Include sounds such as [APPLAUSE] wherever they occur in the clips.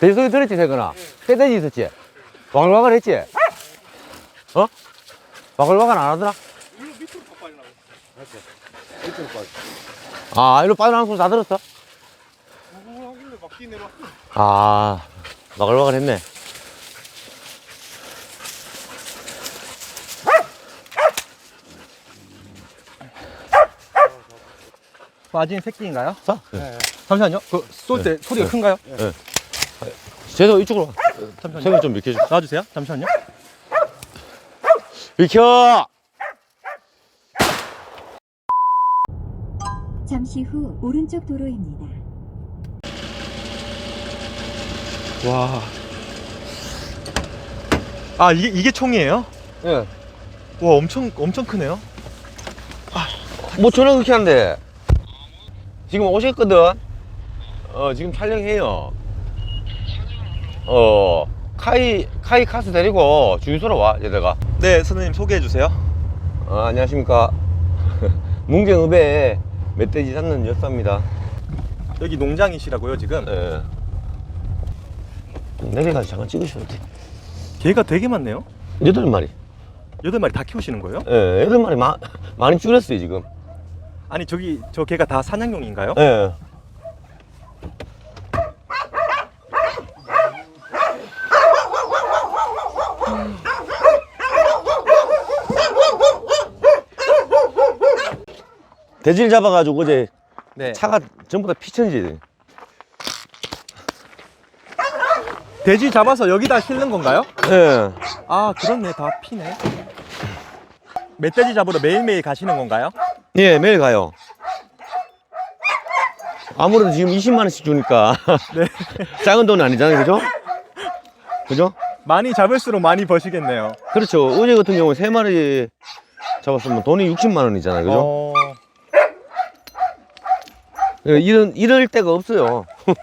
돼지 소리 들었지, 세근아? 떼돼지 있었지? 와글와글 했지? 어? 와글와글 안 하더라? 아, 이리로 빠져나오는 소리 다 들었어? 아, 와글와글 했네. 빠진 새끼인가요? 자, 잠시만요. 그 쏠 때 소리가 큰가요? 쟤도 이쪽으로 와. 잠시만요. 세근 좀 비켜줘. 놔주세요. 잠시만요. 비켜! 잠시 후 오른쪽 도로입니다. 와. 아 이게 이게 총이에요? 예. 와 엄청 엄청 크네요. 뭐 저는 그렇게 한대. 지금 오셨거든. 어 지금 촬영해요. 어 카이 카이 카스 데리고 주유소로 와 얘들가. 네 선생님 소개해 주세요. 어, 안녕하십니까. [LAUGHS] 문경읍에 멧돼지 잡는 여사입니다. 여기 농장이시라고요 지금? 예. 내려가서 잠깐 찍으셔도 돼. 개가 되게 많네요. 여덟 마리. 여덟 마리 다 키우시는 거예요? 예, 여덟 마리 마, 많이 줄였어요 지금. 아니 저기 저 개가 다 사냥용인가요? 예. 돼지를 잡아가지고 어제 네. 차가 전부 다 피천지. 돼지 잡아서 여기다 실는 건가요? 예. 아 그렇네 다 피네. 멧돼지 잡으러 매일매일 가시는 건가요? 예, 매일 가요. 아무래도 지금 20만 원씩 주니까 네. [LAUGHS] 작은 돈이 아니잖아요, 그죠? 그죠? 많이 잡을수록 많이 버시겠네요. 그렇죠. 어제 같은 경우 세 마리 잡았으면 돈이 60만 원이잖아요, 그죠? 어... 예, 이런 이럴 데가 없어요. [LAUGHS]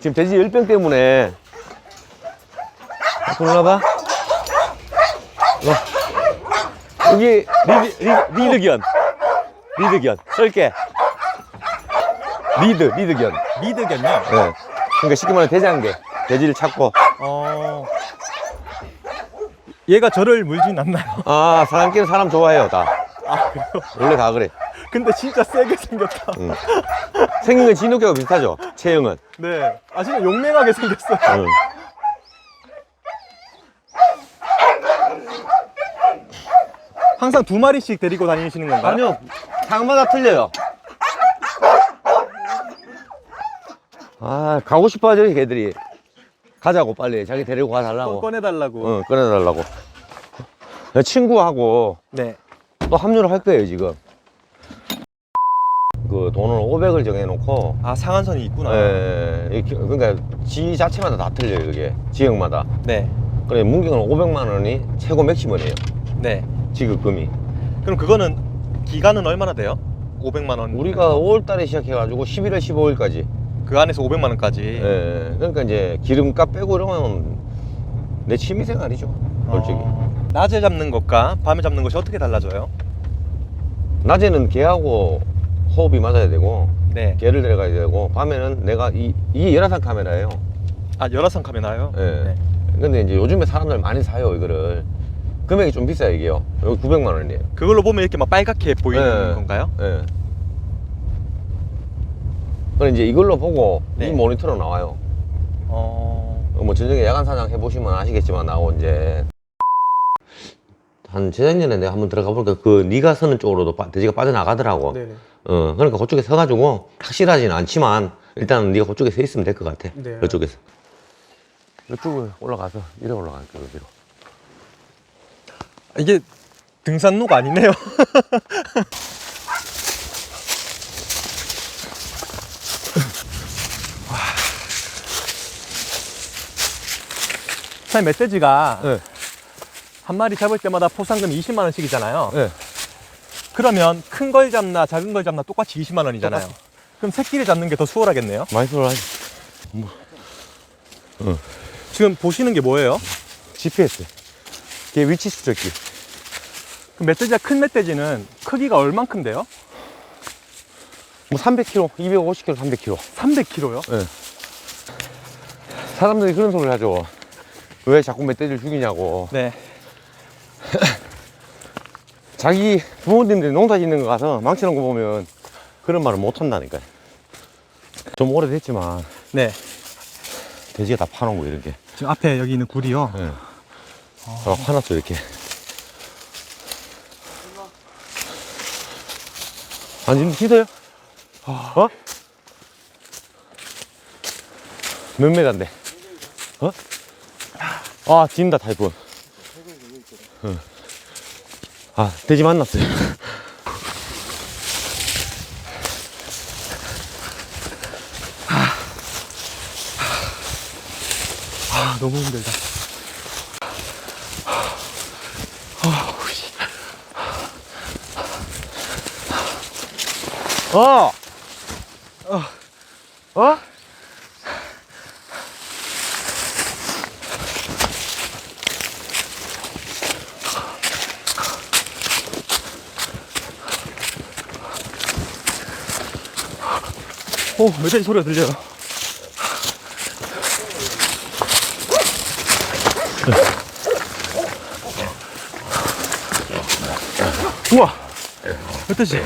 지금 돼지 열병 때문에 올라봐. 와. 여기 리드, 리, 리드견, 리드견 썰게. 리드, 리드견. 미드겠네. 예. 그러니까 쉽게 말하면 돼지한개. 돼지를 찾고. 어... 얘가 저를 물진 않나요? 아, 사람끼리 사람 좋아해요, 다. 아 그래요? 원래 다 그래. 근데 진짜 세게 생겼다. 응. 생긴 건 진돗개하고 비슷하죠? 체형은. 네. 아 진짜 용맹하게 생겼어요. 응. 항상 두 마리씩 데리고 다니시는 건가요? 아니요, 상마다 틀려요. 아, 가고 싶어 하죠, 걔들이. 가자고, 빨리. 자기 데리고 또 가달라고. 꺼내달라고. 응, 꺼내달라고. 내 친구하고 네. 또 합류를 할 거예요, 지금. 그 돈을 500을 정해놓고, 아 상한선이 있구나. 예, 이렇게, 그러니까 지 자체마다 다 틀려요, 그게. 지역마다. 네. 그래, 문경은 500만 원이 최고 맥시멈이에요. 네. 지급금이. 그럼 그거는 기간은 얼마나 돼요? 500만 원. 우리가 5월 달에 시작해가지고 11월 15일까지. 그 안에서 500만 원까지. 예, 그러니까 이제 기름값 빼고 이러면 내 취미 생활이죠. 솔직히. 어, 낮에 잡는 것과 밤에 잡는 것이 어떻게 달라져요? 낮에는 개하고 호흡이 맞아야 되고 네. 개를 데려가야 되고 밤에는 내가 이 이게 열화상 카메라예요. 아 열화상 카메라요? 예. 네. 근데 이제 요즘에 사람들 많이 사요 이거를. 금액이 좀 비싸요 이게요. 여기 900만 원이에요. 그걸로 보면 이렇게 막 빨갛게 보이는 네. 건가요? 예. 그럼 이제 이걸로 보고 네. 이 모니터로 나와요. 어. 어, 뭐 저녁에 야간 사냥 해보시면 아시겠지만 나오고 이제 한 재작년에 내가 한번 들어가 보니까 그 네가 서는 쪽으로도 빠- 돼지가 빠져나가더라고. 네네. 어 그러니까 그쪽에 서가지고 확실하지는 않지만 일단은 네가 그쪽에 서 있으면 될 것 같아. 네. 이쪽에서. 이쪽으로 올라가서 이래 올라갈게 여기로. 이게 등산로가 아니네요. [LAUGHS] 사실 멧돼지가 네. 한 마리 잡을 때마다 포상금 20만 원씩이잖아요. 네. 그러면 큰 걸 잡나 작은 걸 잡나 똑같이 20만 원이잖아요. 똑같이. 그럼 새끼를 잡는 게 더 수월하겠네요. 많이 들어가지. 지금 보시는 게 뭐예요? GPS. 걔 위치 추적기. 그 멧돼지가 큰 멧돼지는 크기가 얼만큼 돼요? 뭐 300kg, 250kg, 300kg. 300kg요? 예. 사람들이 그런 소리를 하죠. 왜 자꾸 멧돼지를 죽이냐고. 네. 자기 부모님들이 농사 짓는 거 가서 망치는 거 보면 그런 말을 못 한다니까요. 좀 오래됐지만 네. 돼지가 다 파놓은 거 이렇게. 지금 앞에 여기 있는 굴이요. 예. 다 파놨어 이렇게. 안 지금 힘들어요? 어? 몇 메가인데? 어? 아, 진다, 타이푼. 응. 아, 돼지 만났어요. 아, 너무 힘들다. 어! 어? 어? 오, 멧돼지 소리가 들려요. 우와! 멧돼지.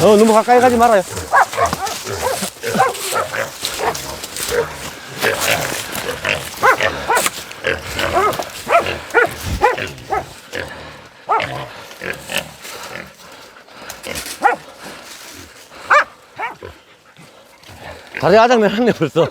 어, 너무 가까이 가지 말아요. 다리 아장면 했네 벌써.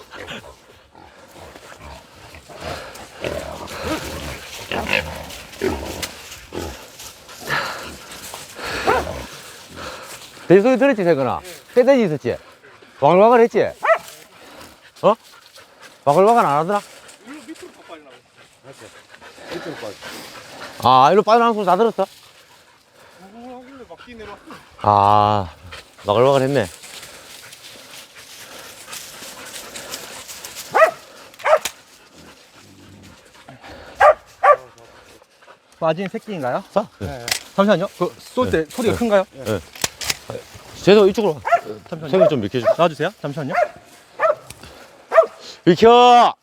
돼지 소리 들었지, 세근아? 떼돼지 있었지? 와글와글 했지? 어? 와글와글 안 하더라? 아, 이리로 빠져나가는 소리 다 들었어? 아, 와글와글 했네. 빠진 새끼인가요? 자, 잠시만요. 그 쏠 때 소리가 네. 큰가요? 쟤도 이쪽으로 와. 잠시만요. 세근 좀 비켜줘. 놔주세요. 잠시만요. 비켜!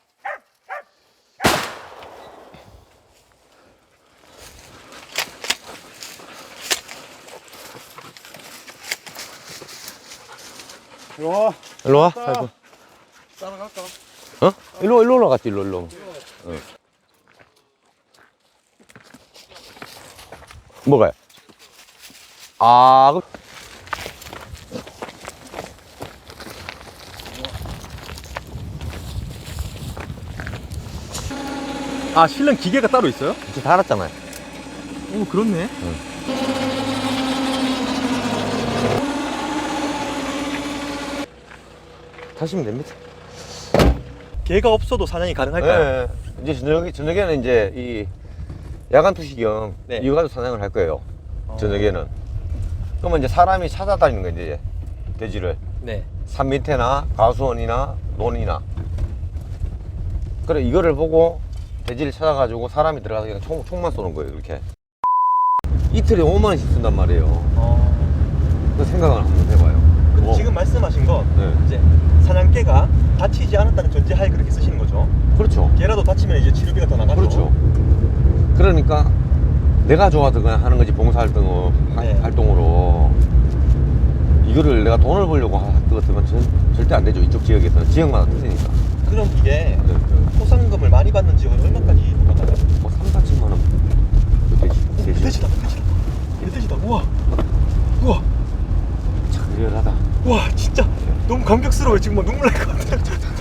와, 일로 와. 아이고. 따라갈까? 어? 일로, 일로 올라갔지, 일로, 일로. 어. 뭐가요? 아, 그- 아, 실는 기계가 따로 있어요? 저 달았잖아요. 오, 그렇네. 타시면 됩니다. 개가 없어도 사냥이 가능할까요? 네. 이제 저녁에, 저녁에는 이제 이 야간 투시경 네. 이거 가지고 사냥을 할 거예요. 어. 저녁에는. 그러면 이제 사람이 찾아다니는 거예요, 이제. 돼지를. 네. 산 밑에나 가수원이나 논이나. 그래, 이거를 보고 돼지를 찾아가지고 사람이 들어가서 그냥 총, 총만 쏘는 거예요, 이렇게. 이틀에 5만 원씩 쓴단 말이에요. 어. 그 생각을 한번 해봐요. 근데 어. 지금 말씀하신 건 네. 이제 사냥개가 다치지 않았다는 전제하에 그렇게 쓰시는 거죠. 그렇죠. 개라도 다치면 이제 치료비가 더 나가죠. 그렇죠. 그러니까 내가 좋아서 그냥 하는 거지 봉사활동으로 네. 활동으로 이거를 내가 돈을 벌려고 할것 같으면 전, 절대 안 되죠. 이쪽 지역에서는 지역마다 틀리니까. 그럼 이게 네. 그 포상금을 많이 받는 지역은 얼마까지 받나요? 뭐 3, 4천만 원. 오, 돼지. 멧돼지다, 멧돼지다. 멧돼지다. 우와. 우와. 참 리얼하다. 와, 진짜 너무 감격스러워요. 지금 막 눈물 날 것 같아.